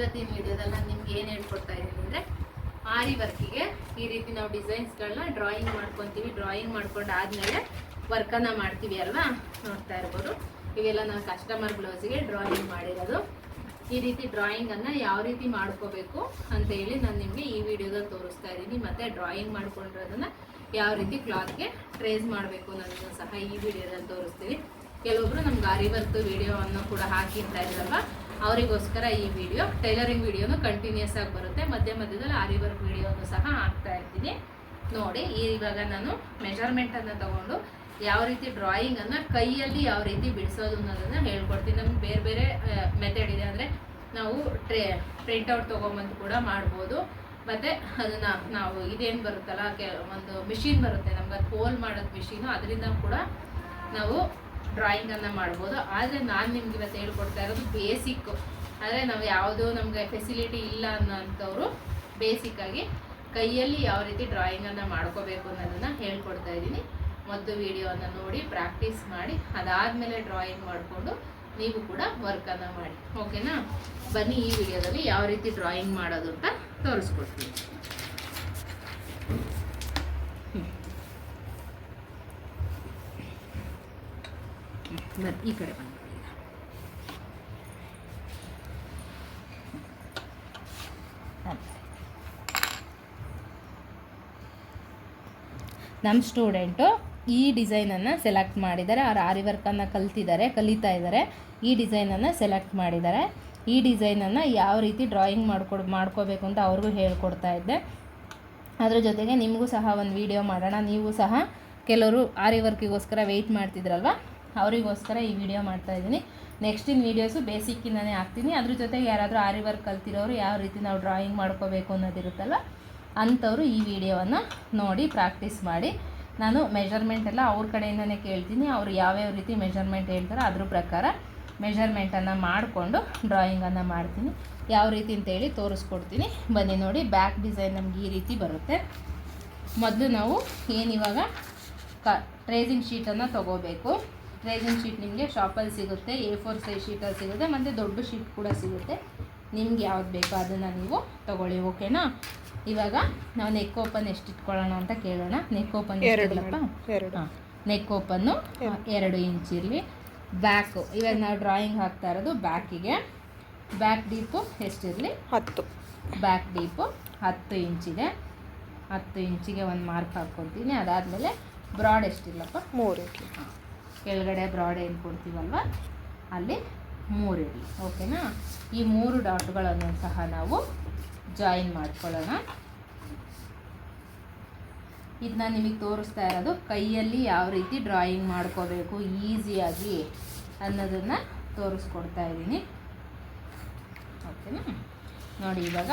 ಇವತ್ತಿನ ವಿಡಿಯೋದಲ್ಲಿ ನಾನು ನಿಮ್ಗೆ ಏನು ಹೇಳ್ಕೊಡ್ತಾ ಇದ್ದೀನಿ ಅಂದರೆ ಆರಿ ವರ್ಕಿಗೆ ಈ ರೀತಿ ನಾವು ಡಿಸೈನ್ಸ್ಗಳನ್ನ ಡ್ರಾಯಿಂಗ್ ಮಾಡ್ಕೊತೀವಿ. ಡ್ರಾಯಿಂಗ್ ಮಾಡ್ಕೊಂಡು ಆದಮೇಲೆ ವರ್ಕನ್ನು ಮಾಡ್ತೀವಿ ಅಲ್ವಾ? ನೋಡ್ತಾ ಇರ್ಬೋದು. ಇವೆಲ್ಲ ನಾವು ಕಸ್ಟಮರ್ ಬ್ಲೌಸಿಗೆ ಡ್ರಾಯಿಂಗ್ ಮಾಡಿರೋದು. ಈ ರೀತಿ ಡ್ರಾಯಿಂಗನ್ನು ಯಾವ ರೀತಿ ಮಾಡ್ಕೋಬೇಕು ಅಂತ ಹೇಳಿ ನಾನು ನಿಮಗೆ ಈ ವಿಡಿಯೋದಲ್ಲಿ ತೋರಿಸ್ತಾ ಇದ್ದೀನಿ. ಮತ್ತು ಡ್ರಾಯಿಂಗ್ ಮಾಡ್ಕೊಂಡಿರೋದನ್ನು ಯಾವ ರೀತಿ ಕ್ಲಾತ್ಗೆ ಟ್ರೇಸ್ ಮಾಡಬೇಕು ಅನ್ನೋದನ್ನು ಸಹ ಈ ವಿಡಿಯೋದಲ್ಲಿ ತೋರಿಸ್ತೀವಿ ಕೆಲವೊಬ್ರು ನಮ್ಗೆ ಆರಿ ವರ್ಕ್ ವಿಡಿಯೋವನ್ನು ಕೂಡ ಹಾಕಿರ್ತಾ ಇದ್ರಲ್ವ? ಅವರಿಗೋಸ್ಕರ ಈ ವಿಡಿಯೋ ಟೈಲರಿಂಗ್ ವಿಡಿಯೋನು ಕಂಟಿನ್ಯೂಸ್ ಆಗಿ ಬರುತ್ತೆ. ಮಧ್ಯ ಮಧ್ಯದಲ್ಲಿ ಆರಿ ವರ್ಕ್ ವಿಡಿಯೋನು ಸಹ ಹಾಕ್ತಾ ಇರ್ತೀನಿ. ನೋಡಿ ಇವಾಗ ನಾನು ಮೆಜರ್ಮೆಂಟನ್ನು ತಗೊಂಡು ಯಾವ ರೀತಿ ಡ್ರಾಯಿಂಗನ್ನು ಕೈಯಲ್ಲಿ ಯಾವ ರೀತಿ ಬಿಡಿಸೋದು ಅನ್ನೋದನ್ನು ಹೇಳ್ಕೊಡ್ತೀನಿ. ನಮ್ಗೆ ಬೇರೆ ಬೇರೆ ಮೆಥಡ್ ಇದೆ. ಅಂದರೆ ನಾವು ಟ್ರೇ ಪ್ರಿಂಟೌಟ್ ತೊಗೊಂಬಂದು ಕೂಡ ಮಾಡ್ಬೋದು. ಮತ್ತು ಅದನ್ನು ನಾವು ಇದೇನು ಬರುತ್ತಲ್ಲ, ಕೆ, ಒಂದು ಮಿಷಿನ್ ಬರುತ್ತೆ. ನಮ್ಗೆ ಅದು ಹೋಲ್ ಮಾಡೋದು ಮಿಷಿನು ಅದರಿಂದ ಕೂಡ ನಾವು ಡ್ರಾಯಿಂಗನ್ನು ಮಾಡ್ಬೋದು. ಆದರೆ ನಾನು ನಿಮ್ಗೆ ಇವತ್ತು ಹೇಳ್ಕೊಡ್ತಾ ಇರೋದು ಬೇಸಿಕ್ ಆದರೆ ನಾವು ಯಾವುದೋ ನಮಗೆ ಫೆಸಿಲಿಟಿ ಇಲ್ಲ ಅನ್ನೋಂಥವ್ರು ಬೇಸಿಕ್ಕಾಗಿ ಕೈಯಲ್ಲಿ ಯಾವ ರೀತಿ ಡ್ರಾಯಿಂಗನ್ನು ಮಾಡ್ಕೋಬೇಕು ಅನ್ನೋದನ್ನು ಹೇಳ್ಕೊಡ್ತಾ ಇದ್ದೀನಿ. ಮೊದಲು ವಿಡಿಯೋನ ನೋಡಿ ಪ್ರಾಕ್ಟೀಸ್ ಮಾಡಿ, ಅದಾದಮೇಲೆ ಡ್ರಾಯಿಂಗ್ ಮಾಡಿಕೊಂಡು ನೀವು ಕೂಡ ವರ್ಕನ್ನು ಮಾಡಿ. ಓಕೆನಾ ಬನ್ನಿ ಈ ವಿಡಿಯೋದಲ್ಲಿ ಯಾವ ರೀತಿ ಡ್ರಾಯಿಂಗ್ ಮಾಡೋದು ಅಂತ ತೋರಿಸ್ಕೊಡ್ತೀನಿ. ಬನ್ನಿ ಈ ಕಡೆ ಬಂದು ನಮ್ಮ ಸ್ಟೂಡೆಂಟು ಈ ಡಿಸೈನನ್ನು ಸೆಲೆಕ್ಟ್ ಮಾಡಿದ್ದಾರೆ. ಅವ್ರು ಆರಿ ವರ್ಕನ್ನು ಕಲ್ತಿದ್ದಾರೆ, ಕಲಿತಾ ಇದ್ದಾರೆ. ಈ ಡಿಸೈನನ್ನು ಸೆಲೆಕ್ಟ್ ಮಾಡಿದ್ದಾರೆ. ಈ ಡಿಸೈನನ್ನು ಯಾವ ರೀತಿ ಡ್ರಾಯಿಂಗ್ ಮಾಡ್ಕೊಡ್, ಮಾಡ್ಕೋಬೇಕು ಅಂತ ಅವ್ರಿಗೂ ಹೇಳ್ಕೊಡ್ತಾ ಇದ್ದೆ. ಅದ್ರ ಜೊತೆಗೆ ನಿಮಗೂ ಸಹ ಒಂದು ವಿಡಿಯೋ ಮಾಡೋಣ. ನೀವು ಸಹ ಕೆಲವರು ಆರಿ ವರ್ಕಿಗೋಸ್ಕರ ವೆಯ್ಟ್ ಮಾಡ್ತಿದ್ರಲ್ವ? ಅವರಿಗೋಸ್ಕರ ಈ ವಿಡಿಯೋ ಮಾಡ್ತಾ ಇದ್ದೀನಿ. ನೆಕ್ಸ್ಟಿನ ವೀಡಿಯೋಸು ಬೇಸಿಕ್ಕಿಂದನೇ ಹಾಕ್ತೀನಿ. ಅದ್ರ ಜೊತೆಗೆ ಯಾರಾದರೂ ಆರಿ ವರ್ಕ್ ಕಲ್ತಿರೋರು ಯಾವ ರೀತಿ ನಾವು ಡ್ರಾಯಿಂಗ್ ಮಾಡ್ಕೋಬೇಕು ಅನ್ನೋದಿರುತ್ತಲ್ಲ ಅಂಥವ್ರು ಈ ವಿಡಿಯೋವನ್ನು ನೋಡಿ ಪ್ರಾಕ್ಟೀಸ್ ಮಾಡಿ. ನಾನು ಮೆಜರ್ಮೆಂಟ್ ಎಲ್ಲ ಅವ್ರ ಕಡೆಯಿಂದನೇ ಕೇಳ್ತೀನಿ. ಅವರು ಯಾವ್ಯಾವ ರೀತಿ ಮೆಜರ್ಮೆಂಟ್ ಹೇಳ್ತಾರೋ ಅದ್ರ ಪ್ರಕಾರ ಮೆಜರ್ಮೆಂಟನ್ನು ಮಾಡಿಕೊಂಡು ಡ್ರಾಯಿಂಗನ್ನು ಮಾಡ್ತೀನಿ. ಯಾವ ರೀತಿ ಅಂತೇಳಿ ತೋರಿಸ್ಕೊಡ್ತೀನಿ. ಬನ್ನಿ ನೋಡಿ ಬ್ಯಾಕ್ ಡಿಸೈನ್ ನಮ್ಗೆ ಈ ರೀತಿ ಬರುತ್ತೆ. ಮೊದಲು ನಾವು ಏನಿವಾಗ ಕ ಟ್ರೇಸಿಂಗ್ ಶೀಟನ್ನು ತೊಗೋಬೇಕು. ಟ್ರೇಸಿಂಗ್ ಶೀಟ್ ನಿಮಗೆ ಶಾಪಲ್ಲಿ ಸಿಗುತ್ತೆ ಎ ಫೋರ್ ಸೈಜ್ ಶೀಟಲ್ಲಿ ಸಿಗುತ್ತೆ ಮತ್ತು ದೊಡ್ಡ ಶೀಟ್ ಕೂಡ ಸಿಗುತ್ತೆ. ನಿಮ್ಗೆ ಯಾವ್ದು ಬೇಕೋ ಅದನ್ನು ನೀವು ತೊಗೊಳ್ಳಿ ಓಕೆನಾ ಇವಾಗ ನಾವು ನೆಕ್ ಓಪನ್ ಎಷ್ಟು ಇಟ್ಕೊಳ್ಳೋಣ ಅಂತ ಕೇಳೋಣ. ನೆಕ್ ಓಪನ್ ಎರಡು ನೆಕ್ ಓಪನ್ನು ಎರಡು. ಇಂಚ್ ಇರಲಿ. ಬ್ಯಾಕು ಇವಾಗ ನಾವು ಡ್ರಾಯಿಂಗ್ ಹಾಕ್ತಾ ಇರೋದು ಬ್ಯಾಕಿಗೆ ಬ್ಯಾಕ್ ಡೀಪು ಎಷ್ಟಿರಲಿ ಹತ್ತು. ಬ್ಯಾಕ್ ಡೀಪು ಹತ್ತು ಇಂಚಿದೆ ಹತ್ತು ಇಂಚಿಗೆ ಒಂದು ಮಾರ್ಕ್ ಹಾಕ್ಕೊತೀನಿ. ಅದಾದಮೇಲೆ ಬ್ರಾಡ್ ಎಷ್ಟಿರಲಪ್ಪ ಮೂರು ಕೆಳಗಡೆ ಬ್ರಾಡ್ ಏನು ಕೊಡ್ತೀವಲ್ವ? ಅಲ್ಲಿ ಮೂರು ಇರಲಿ. ಓಕೆನಾ ಈ ಮೂರು ಡಾಟ್ಗಳನ್ನು ಸಹ ನಾವು ಜಾಯಿನ್ ಮಾಡ್ಕೊಳ್ಳೋಣ. ಇದನ್ನ ನಿಮಗೆ ತೋರಿಸ್ತಾ ಇರೋದು, ಕೈಯಲ್ಲಿ ಯಾವ ರೀತಿ ಡ್ರಾಯಿಂಗ್ ಮಾಡ್ಕೋಬೇಕು ಈಸಿಯಾಗಿ ಅನ್ನೋದನ್ನು ತೋರಿಸ್ಕೊಡ್ತಾ ಇದ್ದೀನಿ. ಓಕೆನಾ ನೋಡಿ, ಇವಾಗ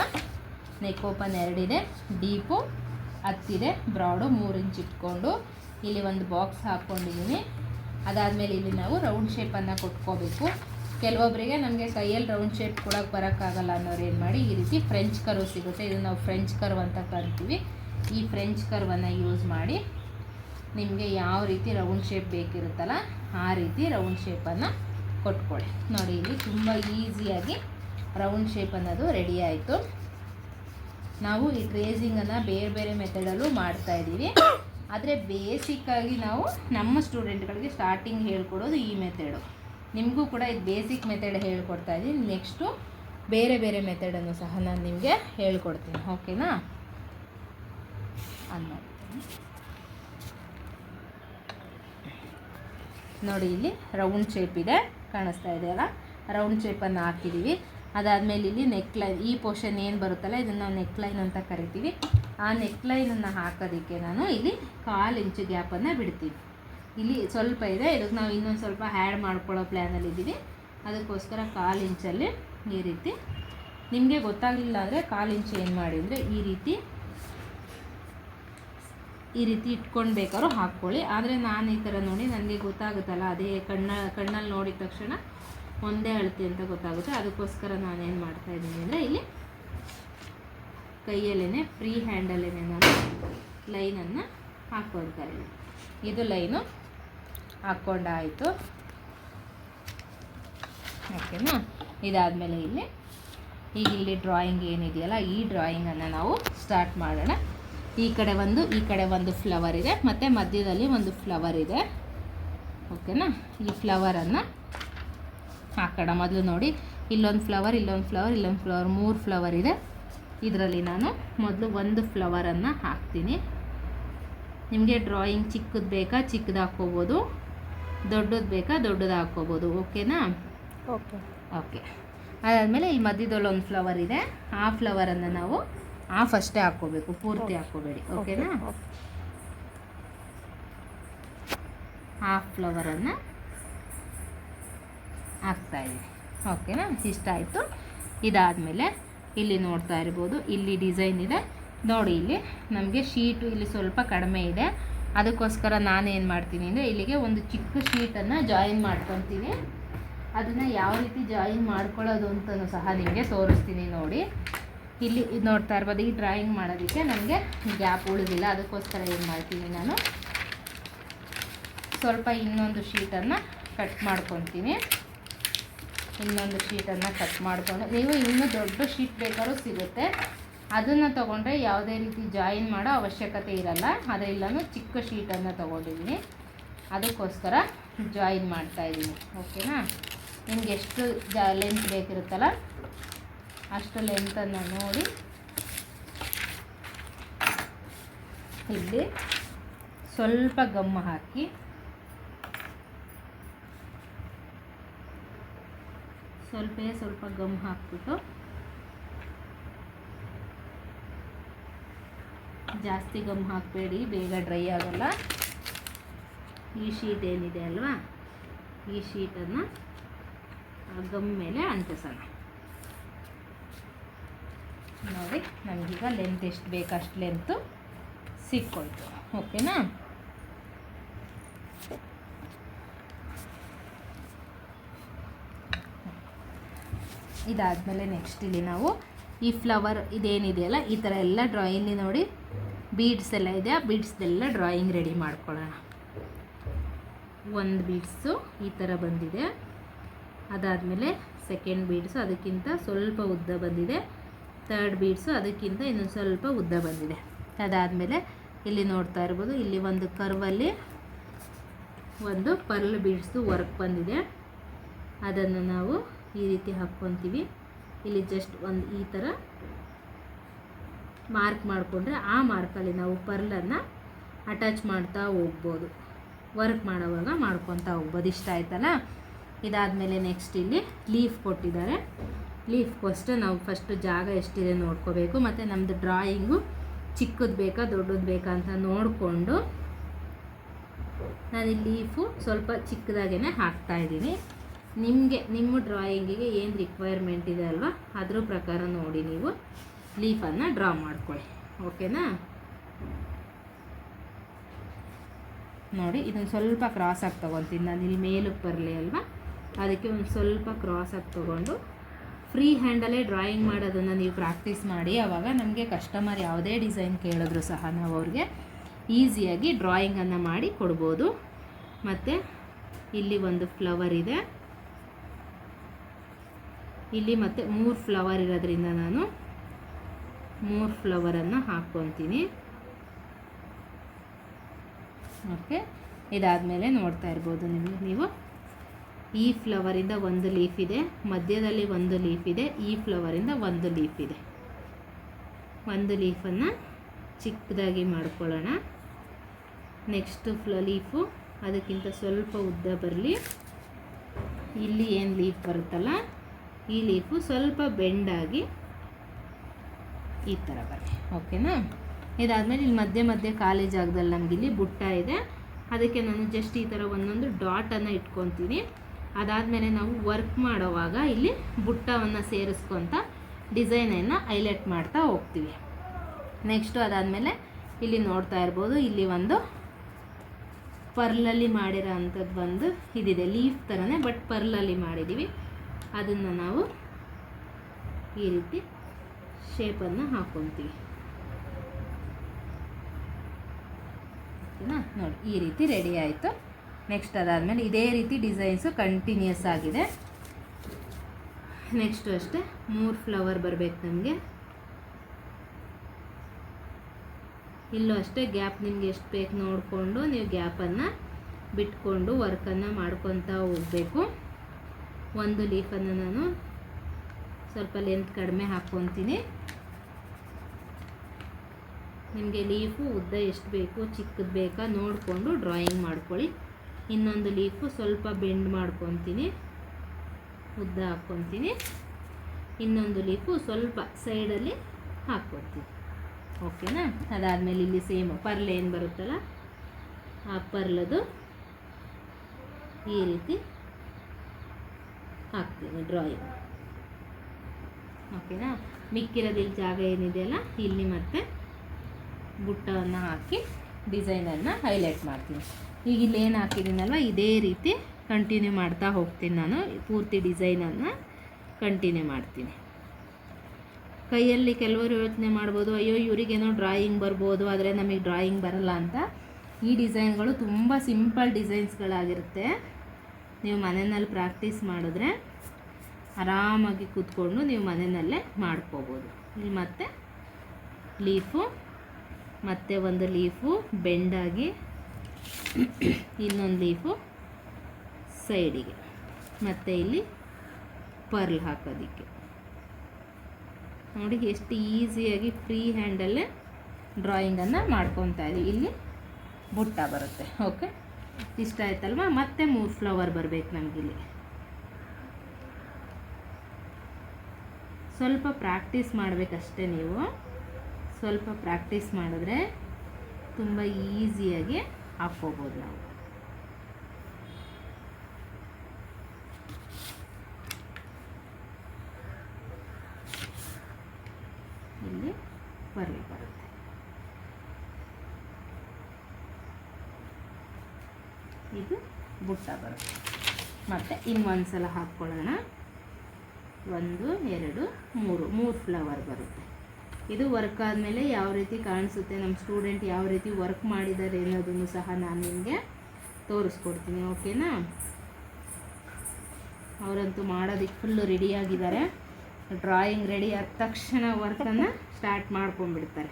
ನೆಕ್ ಓಪನ್ ಎರಡಿದೆ ಡೀಪು ಹತ್ತಿದೆ ಬ್ರಾಡು ಮೂರು ಇಂಚ್ ಇಟ್ಕೊಂಡು ಇಲ್ಲಿ ಒಂದು ಬಾಕ್ಸ್ ಹಾಕ್ಕೊಂಡಿದ್ದೀನಿ. ಅದಾದಮೇಲೆ ಇಲ್ಲಿ ನಾವು ರೌಂಡ್ ಶೇಪನ್ನು ಕೊಟ್ಕೋಬೇಕು. ಕೆಲವೊಬ್ಬರಿಗೆ ನಮಗೆ ಕೈಯಲ್ಲಿ ರೌಂಡ್ ಶೇಪ್ ಕೊಡೋಕ್ಕೆ ಬರೋಕ್ಕಾಗಲ್ಲ ಅನ್ನೋರು ಏನು ಮಾಡಿ, ಈ ರೀತಿ ಫ್ರೆಂಚ್ ಕರ್ವ್ ಸಿಗುತ್ತೆ. ಇದನ್ನು ನಾವು ಫ್ರೆಂಚ್ ಕರ್ವ್ ಅಂತ ಕರಿತೀವಿ. ಈ ಫ್ರೆಂಚ್ ಕರ್ವನ್ನು ಯೂಸ್ ಮಾಡಿ ನಿಮಗೆ ಯಾವ ರೀತಿ ರೌಂಡ್ ಶೇಪ್ ಬೇಕಿರುತ್ತಲ್ಲ, ಆ ರೀತಿ ರೌಂಡ್ ಶೇಪನ್ನು ಕೊಟ್ಕೊಳ್ಳಿ ನೋಡಿ, ಇಲ್ಲಿ ತುಂಬ ಈಸಿಯಾಗಿ ರೌಂಡ್ ಶೇಪ್ ಅನ್ನೋದು ರೆಡಿ ಆಯಿತು. ನಾವು ಈ ಟ್ರೇಸಿಂಗನ್ನು ಬೇರೆ ಬೇರೆ ಮೆಥಡಲ್ಲೂ ಮಾಡ್ತಾ ಇದ್ದೀವಿ. ಆದರೆ ಬೇಸಿಕ್ಕಾಗಿ ನಾವು ನಮ್ಮ ಸ್ಟೂಡೆಂಟ್ಗಳಿಗೆ ಸ್ಟಾರ್ಟಿಂಗ್ ಹೇಳ್ಕೊಡೋದು ಈ ಮೆಥಡು ನಿಮಗೂ ಕೂಡ ಇದು ಬೇಸಿಕ್ ಮೆಥಡ್ ಹೇಳ್ಕೊಡ್ತಾ ಇದ್ದೀನಿ. ನೆಕ್ಸ್ಟು ಬೇರೆ ಬೇರೆ ಮೆಥಡನ್ನು ಸಹ ನಾನು ನಿಮಗೆ ಹೇಳ್ಕೊಡ್ತೀನಿ. ಓಕೆನಾ ಅನ್ನೋ ನೋಡಿ, ಇಲ್ಲಿ ರೌಂಡ್ ಶೇಪ್ ಇದೆ. ಕಾಣಿಸ್ತಾ ಇದೆಯಲ್ಲ ರೌಂಡ್ ಶೇಪನ್ನು ಹಾಕಿದ್ದೀವಿ ಅದಾದಮೇಲೆ ಇಲ್ಲಿ ನೆಕ್ ಲೈನ್ ಈ ಪೋರ್ಷನ್ ಏನು ಬರುತ್ತಲ್ಲ, ಇದನ್ನು ನಾವು ನೆಕ್ ಲೈನ್ ಅಂತ ಕರಿತೀವಿ. ಆ ನೆಕ್ ಲೈನನ್ನು ಹಾಕೋದಕ್ಕೆ ನಾನು ಇಲ್ಲಿ ಕಾಲು ಇಂಚು ಗ್ಯಾಪನ್ನು ಬಿಡ್ತೀವಿ ಇಲ್ಲಿ ಸ್ವಲ್ಪ ಇದೆ, ಇದಕ್ಕೆ ನಾವು ಇನ್ನೊಂದು ಸ್ವಲ್ಪ ಹ್ಯಾಡ್ ಮಾಡ್ಕೊಳ್ಳೋ ಪ್ಲ್ಯಾನಲ್ಲಿ ಇದ್ದೀವಿ ಅದಕ್ಕೋಸ್ಕರ ಕಾಲು ಇಂಚಲ್ಲಿ ಈ ರೀತಿ. ನಿಮಗೆ ಗೊತ್ತಾಗಲಿಲ್ಲ ಅಂದರೆ ಕಾಲು ಇಂಚು ಏನು ಮಾಡಿ ಅಂದರೆ ಈ ರೀತಿ ಈ ರೀತಿ ಇಟ್ಕೊಂಡು ಬೇಕಾದ್ರೂ ಹಾಕ್ಕೊಳ್ಳಿ. ಆದರೆ ನಾನು ಈ ಥರ ನೋಡಿ ನನಗೆ ಗೊತ್ತಾಗುತ್ತಲ್ಲ, ಅದೇ ಕಣ್ಣ, ಕಣ್ಣಲ್ಲಿ ನೋಡಿದ ತಕ್ಷಣ ಒಂದೇ ಅಳತೆ ಅಂತ ಗೊತ್ತಾಗುತ್ತೆ. ಅದಕ್ಕೋಸ್ಕರ ನಾನೇನು ಮಾಡ್ತಾ ಇದ್ದೀನಿ ಅಂದರೆ ಇಲ್ಲಿ ಕೈಯಲ್ಲೇ ಫ್ರೀ ಹ್ಯಾಂಡಲ್ಲೇ ನಾನು ಲೈನನ್ನು ಹಾಕ್ಕೊಳ್ತಾ ಇದ್ದೀನಿ ಇದು ಲೈನು ಹಾಕ್ಕೊಂಡಾಯಿತು ಓಕೆನಾ? ಇದಾದಮೇಲೆ ಇಲ್ಲಿ ಈಗ ಇಲ್ಲಿ ಡ್ರಾಯಿಂಗ್ ಏನಿದೆಯಲ್ಲ, ಈ ಡ್ರಾಯಿಂಗನ್ನು ನಾವು ಸ್ಟಾರ್ಟ್ ಮಾಡೋಣ. ಈ ಕಡೆ ಒಂದು, ಈ ಕಡೆ ಒಂದು ಫ್ಲವರ್ ಇದೆ. ಮತ್ತು ಮಧ್ಯದಲ್ಲಿ ಒಂದು ಫ್ಲವರ್ ಇದೆ. ಓಕೆನಾ? ಈ ಫ್ಲವರನ್ನು ಹಾಕೋಣ. ಮೊದಲು ನೋಡಿ ಇಲ್ಲೊಂದು ಫ್ಲವರ್ ಇಲ್ಲೊಂದು ಫ್ಲವರ್ ಇಲ್ಲೊಂದು ಫ್ಲವರ್ ಮೂರು ಫ್ಲವರ್ ಇದೆ. ಇದರಲ್ಲಿ ನಾನು ಮೊದಲು ಒಂದು ಫ್ಲವರನ್ನು ಹಾಕ್ತೀನಿ. ನಿಮಗೆ ಡ್ರಾಯಿಂಗ್ ಚಿಕ್ಕದು ಬೇಕಾ ಚಿಕ್ಕದು ಹಾಕ್ಕೋಬೋದು ದೊಡ್ಡದು ಬೇಕಾ ದೊಡ್ಡದು ಹಾಕ್ಕೋಬೋದು ಓಕೆನಾ? ಓಕೆ. ಓಕೆ. ಅದಾದಮೇಲೆ ಈ ಮಧ್ಯದಲ್ಲಿ ಒಂದು ಫ್ಲವರ್ ಇದೆ. ಆ ಫ್ಲವರನ್ನು ನಾವು ಹಾಫ್ ಅಷ್ಟೇ ಹಾಕ್ಕೋಬೇಕು ಪೂರ್ತಿ ಹಾಕ್ಕೋಬೇಡಿ ಓಕೆನಾ? ಹಾಫ್ ಫ್ಲವರನ್ನು ಹಾಕ್ತಾ ಇದ್ದೀನಿ ಓಕೆನಾ ಇಷ್ಟ ಆಯಿತು. ಇದಾದಮೇಲೆ ಇಲ್ಲಿ ನೋಡ್ತಾ ಇರ್ಬೋದು, ಇಲ್ಲಿ ಡಿಸೈನ್ ಇದೆ. ನೋಡಿ ಇಲ್ಲಿ ನಮಗೆ ಶೀಟು ಇಲ್ಲಿ ಸ್ವಲ್ಪ ಕಡಿಮೆ ಇದೆ. ಅದಕ್ಕೋಸ್ಕರ ನಾನೇನು ಮಾಡ್ತೀನಿ ಅಂದರೆ ಇಲ್ಲಿಗೆ ಒಂದು ಚಿಕ್ಕ ಶೀಟನ್ನು ಜಾಯಿನ್ ಮಾಡ್ಕೊತೀನಿ. ಅದನ್ನು ಯಾವ ರೀತಿ ಜಾಯಿನ್ ಮಾಡ್ಕೊಳ್ಳೋದು ಅಂತಲೂ ಸಹ ನಿಮಗೆ ತೋರಿಸ್ತೀನಿ ನೋಡಿ. ಇಲ್ಲಿ ಇದು ನೋಡ್ತಾ ಇರ್ಬೋದು, ಈ ಡ್ರಾಯಿಂಗ್ ಮಾಡೋದಕ್ಕೆ ನನಗೆ ಗ್ಯಾಪ್ ಉಳಿದಿಲ್ಲ. ಅದಕ್ಕೋಸ್ಕರ ಏನು ಮಾಡ್ತೀನಿ ನಾನು? ಸ್ವಲ್ಪ ಇನ್ನೊಂದು ಶೀಟನ್ನು ಕಟ್ ಮಾಡ್ಕೊತೀನಿ. ಇನ್ನೊಂದು ಶೀಟನ್ನು ಕಟ್ ಮಾಡಿಕೊಂಡು. ನೀವು ಇನ್ನೂ ದೊಡ್ಡ ಶೀಟ್ ಬೇಕಾದ್ರೂ ಸಿಗುತ್ತೆ. ಅದನ್ನು ತೊಗೊಂಡ್ರೆ ಯಾವುದೇ ರೀತಿ ಜಾಯಿನ್ ಮಾಡೋ ಅವಶ್ಯಕತೆ ಇರಲ್ಲ. ಅದೆಲ್ಲನೂ ಚಿಕ್ಕ ಶೀಟನ್ನು ತೊಗೊಂಡಿದ್ದೀನಿ. ಅದಕ್ಕೋಸ್ಕರ ಜಾಯಿನ್ ಮಾಡ್ತಾಯಿದ್ದೀನಿ ಓಕೆನಾ ನಿಮ್ಗೆ ಎಷ್ಟು ಜಾ ಲೆಂತ್ ಬೇಕಿರುತ್ತಲ್ಲ? ಅಷ್ಟು ಲೆಂತನ್ನು ನೋಡಿ. ಇಲ್ಲಿ ಸ್ವಲ್ಪ ಗಮ್ಮ ಹಾಕಿ. ಸ್ವಲ್ಪ ಸ್ವಲ್ಪ ಗಮ್ ಹಾಕ್ಬಿಟ್ಟು ಜಾಸ್ತಿ ಗಮ್ ಹಾಕಬೇಡಿ, ಬೇಗ ಡ್ರೈ ಆಗಲ್ಲ. ಈ ಶೀಟ್ ಏನಿದೆ ಅಲ್ವಾ? ಈ ಶೀಟನ್ನು ಗಮ್ ಮೇಲೆ ಅಂಟಿಸೋಣ. ನೋಡಿ ನಮಗೀಗ ಲೆಂತ್ ಎಷ್ಟು ಬೇಕು ಅಷ್ಟು ಲೆಂತು ಸಿಕ್ಕೋಯ್ತು. ಓಕೆನಾ ಇದಾದಮೇಲೆ ನೆಕ್ಸ್ಟ್ ಇಲ್ಲಿ ನಾವು ಈ ಫ್ಲವರ್ ಇದೇನಿದೆಯಲ್ಲ ಈ ಥರ ಎಲ್ಲ ಡ್ರಾಯಿಂಗ್ ನೋಡಿ ಬೀಡ್ಸ್ ಎಲ್ಲ ಇದೆ, ಆ ಬೀಡ್ಸ್ದೆಲ್ಲ ಡ್ರಾಯಿಂಗ್ ರೆಡಿ ಮಾಡ್ಕೊಳ್ಳೋಣ. ಒಂದು ಬೀಡ್ಸು ಈ ಥರ ಬಂದಿದೆ. ಅದಾದಮೇಲೆ ಸೆಕೆಂಡ್ ಬೀಡ್ಸು ಅದಕ್ಕಿಂತ ಸ್ವಲ್ಪ ಉದ್ದ ಬಂದಿದೆ. ತರ್ಡ್ ಬೀಡ್ಸು ಅದಕ್ಕಿಂತ ಇನ್ನೊಂದು ಸ್ವಲ್ಪ ಉದ್ದ ಬಂದಿದೆ. ಅದಾದಮೇಲೆ ಇಲ್ಲಿ ನೋಡ್ತಾ ಇರ್ಬೋದು, ಇಲ್ಲಿ ಒಂದು ಕರ್ವಲ್ಲಿ ಒಂದು ಪರ್ಲ್ ಬೀಡ್ಸು ವರ್ಕ್ ಬಂದಿದೆ. ಅದನ್ನು ನಾವು ಈ ರೀತಿ ಹಾಕ್ಕೊತೀವಿ. ಇಲ್ಲಿ ಜಸ್ಟ್ ಒಂದು ಈ ಥರ ಮಾರ್ಕ್ ಮಾಡಿಕೊಂಡ್ರೆ ಆ ಮಾರ್ಕಲ್ಲಿ ನಾವು ಪರ್ಲನ್ನು ಅಟ್ಯಾಚ್ ಮಾಡ್ತಾ ಹೋಗ್ಬೋದು. ವರ್ಕ್ ಮಾಡೋವಾಗ ಮಾಡ್ಕೊತಾ ಹೋಗ್ಬೋದು. ಇಷ್ಟ ಆಯ್ತಲ್ಲ ಇದಾದಮೇಲೆ ನೆಕ್ಸ್ಟ್ ಇಲ್ಲಿ ಲೀಫ್ ಕೊಟ್ಟಿದ್ದಾರೆ. ಲೀಫ್ಗೋಸ್ಕರ ನಾವು ಫಸ್ಟು ಜಾಗ ಎಷ್ಟಿದೆ ನೋಡ್ಕೋಬೇಕು. ಮತ್ತು ನಮ್ಮದು ಡ್ರಾಯಿಂಗು ಚಿಕ್ಕದು ಬೇಕಾ, ದೊಡ್ಡದು ಬೇಕಾ ಅಂತ ನೋಡಿಕೊಂಡು ನಾನು ಲೀಫು ಸ್ವಲ್ಪ ಚಿಕ್ಕದಾಗೇ ಹಾಕ್ತಾ ಇದ್ದೀನಿ. ನಿಮಗೆ, ನಿಮ್ಮ ಡ್ರಾಯಿಂಗಿಗೆ ಏನು ರಿಕ್ವೈರ್ಮೆಂಟ್ ಇದೆ ಅಲ್ವಾ? ಅದ್ರ ಪ್ರಕಾರ ನೋಡಿ ನೀವು ಲೀಫನ್ನು ಡ್ರಾ ಮಾಡ್ಕೊಳ್ಳಿ. ಓಕೆನಾ ನೋಡಿ ಇದೊಂದು ಸ್ವಲ್ಪ ಕ್ರಾಸಾಗಿ ತೊಗೊತೀನಿ. ನಾನು ಇಲ್ಲಿ ಮೇಲಕ್ಕೆ ಬರಲಿ ಅಲ್ವಾ? ಅದಕ್ಕೆ ಒಂದು ಸ್ವಲ್ಪ ಕ್ರಾಸ್ ಆಗಿ ತೊಗೊಂಡು ಫ್ರೀ ಹ್ಯಾಂಡಲ್ಲೇ ಡ್ರಾಯಿಂಗ್ ಮಾಡೋದನ್ನು ನೀವು ಪ್ರಾಕ್ಟೀಸ್ ಮಾಡಿ. ಆವಾಗ ನಮಗೆ ಕಸ್ಟಮರ್ ಯಾವುದೇ ಡಿಸೈನ್ ಕೇಳಿದ್ರು ಸಹ ನಾವು ಅವ್ರಿಗೆ ಈಸಿಯಾಗಿ ಡ್ರಾಯಿಂಗನ್ನು ಮಾಡಿ ಕೊಡ್ಬೋದು. ಮತ್ತು ಇಲ್ಲಿ ಒಂದು ಫ್ಲವರ್ ಇದೆ. ಇಲ್ಲಿ ಮತ್ತೆ ಮೂರು ಫ್ಲವರ್ ಇರೋದ್ರಿಂದ ನಾನು ಮೂರು ಫ್ಲವರನ್ನು ಹಾಕ್ಕೊತೀನಿ ಓಕೆ ಇದಾದಮೇಲೆ ನೋಡ್ತಾ ಇರ್ಬೋದು ನಿಮಗೆ ನೀವು. ಈ ಫ್ಲವರಿಂದ ಒಂದು ಲೀಫ್ ಇದೆ, ಮಧ್ಯದಲ್ಲಿ ಒಂದು ಲೀಫ್ ಇದೆ, ಈ ಫ್ಲವರಿಂದ ಒಂದು ಲೀಫ್ ಇದೆ. ಒಂದು ಲೀಫನ್ನು ಚಿಕ್ಕದಾಗಿ ಮಾಡ್ಕೊಳ್ಳೋಣ. ನೆಕ್ಸ್ಟು ಫ್ಲ ಲೀಫು ಅದಕ್ಕಿಂತ ಸ್ವಲ್ಪ ಉದ್ದ ಬರಲಿ. ಇಲ್ಲಿ ಏನು ಲೀಫ್ ಬರುತ್ತಲ್ಲ ಈ ಲೀಫು ಸ್ವಲ್ಪ ಬೆಂಡಾಗಿ ಈ ಥರ ಬರಲಿ ಓಕೆನಾ ಇದಾದಮೇಲೆ ಇಲ್ಲಿ ಮಧ್ಯೆ ಮಧ್ಯೆ ಖಾಲಿ ಜಾಗದಲ್ಲಿ ಇಲ್ಲಿ ಬುಟ್ಟ ಇದೆ. ಅದಕ್ಕೆ ನಾನು ಜಸ್ಟ್ ಈ ಥರ ಒಂದೊಂದು ಡಾಟನ್ನು ಇಟ್ಕೊತೀನಿ. ಅದಾದಮೇಲೆ ನಾವು ವರ್ಕ್ ಮಾಡೋವಾಗ ಇಲ್ಲಿ ಬುಟ್ಟವನ್ನು ಸೇರಿಸ್ಕೊತ ಡಿಸೈನನ್ನು ಹೈಲೈಟ್ ಮಾಡ್ತಾ ಹೋಗ್ತೀವಿ. ನೆಕ್ಸ್ಟು ಅದಾದಮೇಲೆ ಇಲ್ಲಿ ನೋಡ್ತಾ ಇರ್ಬೋದು ಇಲ್ಲಿ ಒಂದು ಪರ್ಲಲ್ಲಿ ಮಾಡಿರೋ ಅಂಥದ್ದು ಬಂದು ಇದಿದೆ ಲೀಫ್ ಥರನೇ ಬಟ್ ಪರ್ಲಲ್ಲಿ ಮಾಡಿದ್ದೀವಿ ಅದನ್ನು ನಾವು ಈ ರೀತಿ ಶೇಪನ್ನು ಹಾಕ್ಕೊತೀವಿ ಓಕೆನಾ? ನೋಡಿ, ಈ ರೀತಿ ರೆಡಿ ಆಯಿತು. ನೆಕ್ಸ್ಟ್ ಅದಾದಮೇಲೆ ಇದೇ ರೀತಿ ಡಿಸೈನ್ಸು ಕಂಟಿನ್ಯೂಸ್ ಆಗಿದೆ. ನೆಕ್ಸ್ಟು ಅಷ್ಟೇ, ಮೂರು ಫ್ಲವರ್ ಬರಬೇಕು ನಮಗೆ. ಇಲ್ಲೂ ಅಷ್ಟೇ ಗ್ಯಾಪ್ ನಿಮ್ಗೆ ಎಷ್ಟು ಬೇಕು ನೋಡಿಕೊಂಡು ನೀವು ಗ್ಯಾಪನ್ನು ಬಿಟ್ಕೊಂಡು ವರ್ಕನ್ನು ಮಾಡ್ಕೊತಾ ಹೋಗಬೇಕು. ಒಂದು ಲೀಫನ್ನು ನಾನು ಸ್ವಲ್ಪ ಲೆಂತ್ ಕಡಿಮೆ ಹಾಕ್ಕೊತೀನಿ. ನಿಮಗೆ ಲೀಫು ಉದ್ದ ಎಷ್ಟು ಬೇಕು, ಚಿಕ್ಕದು ಬೇಕಾ ನೋಡಿಕೊಂಡು ಡ್ರಾಯಿಂಗ್ ಮಾಡ್ಕೊಳ್ಳಿ. ಇನ್ನೊಂದು ಲೀಫು ಸ್ವಲ್ಪ ಬೆಂಡ್ ಮಾಡ್ಕೊತೀನಿ, ಉದ್ದ ಹಾಕ್ಕೊತೀನಿ. ಇನ್ನೊಂದು ಲೀಫು ಸ್ವಲ್ಪ ಸೈಡಲ್ಲಿ ಹಾಕ್ಕೊತೀನಿ. ಓಕೆನಾ? ಅದಾದಮೇಲೆ ಇಲ್ಲಿ ಸೇಮ್ ಪರ್ಲೆ ಏನು ಬರುತ್ತಲ್ಲ, ಆ ಪರ್ಲದು ಈ ರೀತಿ ಹಾಕ್ತೀನಿ ಡ್ರಾಯಿಂಗ್ ಓಕೆನಾ ಮಿಕ್ಕಿರೋದು ಇಲ್ಲಿ ಜಾಗ ಏನಿದೆಯಲ್ಲ ಇಲ್ಲಿ ಮತ್ತೆ ಬುಟ್ಟವನ್ನು ಹಾಕಿ ಡಿಸೈನನ್ನು ಹೈಲೈಟ್ ಮಾಡ್ತೀನಿ. ಈಗ ಇಲ್ಲಿ ಏನು ಹಾಕಿದ್ದೀನಲ್ವ? ಇದೇ ರೀತಿ ಕಂಟಿನ್ಯೂ ಮಾಡ್ತಾ ಹೋಗ್ತೀನಿ ನಾನು. ಪೂರ್ತಿ ಡಿಸೈನನ್ನು ಕಂಟಿನ್ಯೂ ಮಾಡ್ತೀನಿ. ಕೈಯಲ್ಲಿ ಕೆಲವರು ಯೋಚನೆ ಮಾಡ್ಬೋದು, ಅಯ್ಯೋ, ಇವರಿಗೇನೋ ಡ್ರಾಯಿಂಗ್ ಬರ್ಬೋದು, ಆದರೆ ನಮಗೆ ಡ್ರಾಯಿಂಗ್ ಬರಲ್ಲ ಅಂತ. ಈ ಡಿಸೈನ್ಗಳು ತುಂಬ ಸಿಂಪಲ್ ಡಿಸೈನ್ಸ್ಗಳಾಗಿರುತ್ತೆ ನೀವು ಮನೆಯಲ್ಲಿ ಪ್ರಾಕ್ಟೀಸ್ ಮಾಡಿದ್ರೆ ಆರಾಮಾಗಿ ಕೂತ್ಕೊಂಡು ನೀವು ಮನೆಯಲ್ಲೇ ಮಾಡ್ಕೋಬೋದು. ಇಲ್ಲಿ ಮತ್ತೆ ಲೀಫು, ಮತ್ತೆ ಒಂದು ಲೀಫು, ಬೆಂಡಾಗಿ, ಇನ್ನೊಂದು ಲೀಫು ಸೈಡಿಗೆ. ಮತ್ತು ಇಲ್ಲಿ ಪರ್ಲ್ ಹಾಕೋದಕ್ಕೆ. ನೋಡಿ ಎಷ್ಟು ಈಸಿಯಾಗಿ ಫ್ರೀ ಹ್ಯಾಂಡಲ್ಲೇ ಡ್ರಾಯಿಂಗನ್ನು ಮಾಡ್ಕೊತಾ ಇದ್ದೀವಿ ಇಲ್ಲಿ ಬುಟ್ಟ ಬರುತ್ತೆ, ಓಕೆ? ಇಷ್ಟ ಆಯ್ತಲ್ವಾ? ಮತ್ತೆ ಮೂರು ಫ್ಲವರ್ ಬರಬೇಕು ನಮಗಿಲ್ಲಿ. ಸ್ವಲ್ಪ ಪ್ರಾಕ್ಟೀಸ್ ಮಾಡಬೇಕಷ್ಟೇ ನೀವು. ಸ್ವಲ್ಪ ಪ್ರಾಕ್ಟೀಸ್ ಮಾಡಿದ್ರೆ ತುಂಬ ಈಸಿಯಾಗಿ ಹಾಕ್ಕೋಬೋದು ನಾವು. ಇಲ್ಲಿ ಬರ್ಲಿ ಬರುತ್ತೆ ಇದು ಬುಟ್ಟ ಬರುತ್ತೆ ಮತ್ತು ಇನ್ನೊಂದು ಸಲ ಹಾಕ್ಕೊಳ್ಳೋಣ ಒಂದು, ಎರಡು, ಮೂರು. ಮೂರು ಫ್ಲವರ್ ಬರುತ್ತೆ. ಇದು ವರ್ಕ್ ಆದಮೇಲೆ ಯಾವ ರೀತಿ ಕಾಣಿಸುತ್ತೆ ನಮ್ಮ ಸ್ಟೂಡೆಂಟ್ ಯಾವ ರೀತಿ ವರ್ಕ್ ಮಾಡಿದ್ದಾರೆ ಅನ್ನೋದನ್ನು ಸಹ ನಾನು ನಿಮಗೆ ತೋರಿಸ್ಕೊಡ್ತೀನಿ, ಓಕೆನಾ? ಅವರಂತೂ ಮಾಡೋದಕ್ಕೆ ಫುಲ್ಲು ರೆಡಿಯಾಗಿದ್ದಾರೆ ಡ್ರಾಯಿಂಗ್ ರೆಡಿ ಆದ ತಕ್ಷಣ ವರ್ಕನ್ನು ಸ್ಟಾರ್ಟ್ ಮಾಡ್ಕೊಂಡ್ಬಿಡ್ತಾರೆ.